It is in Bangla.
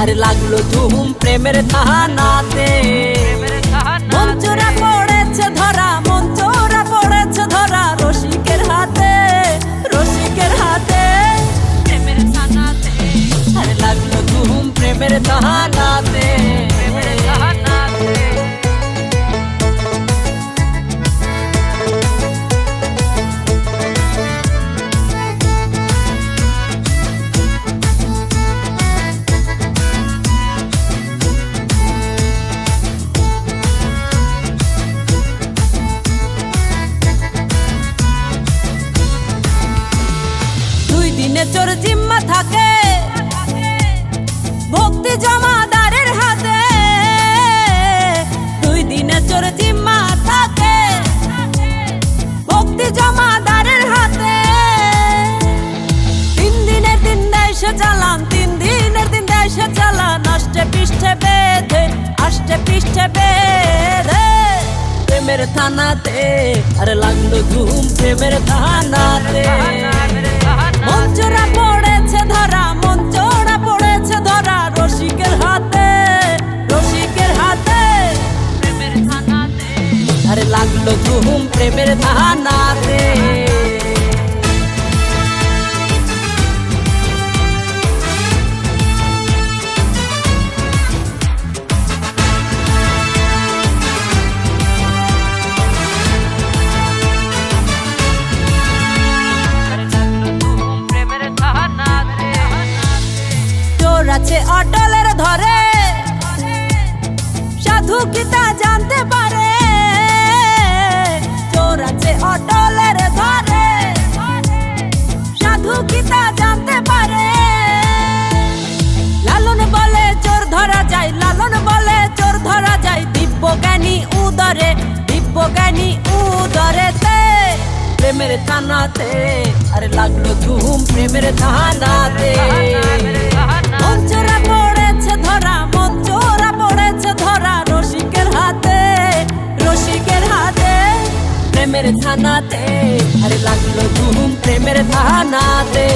আরে লাগল ধুম প্রেমের তাহানাতে। দুই দিনে চোর জিম্মা থাকে। ভক্তি জমাদারের হাতে। দুই দিনে চোর জিম্মা থাকে। ভক্তি জমাদারের হাতে। তিন দিনের দিন সে চালান, তিন দিনের দিন সে চালান। আষ্টে পৃষ্ঠে বেঁধে আষ্টে পৃষ্ঠে বেঁধে। প্রেমের থানাতে আরে লাগল ঘুম, প্রেমের থানাতে। আরে লাগল ধুম প্রেমের আছে অটলের ধরে। সাধু কি তা জানতে পারে? চোর অটলের ধরে সাধু কি জানতে পারে? লালন বলে চোর ধরা যায়, লালন বলে চোর ধরা যায়। দিব্য জ্ঞানী উদরে, দিব্য জ্ঞানী উদরেতে। প্রেমের থানাতে আরে লাগল ধুম প্রেমের থানাতে প্রেমের থানাতে আরে লাগল ঘুম প্রেমের থানাতে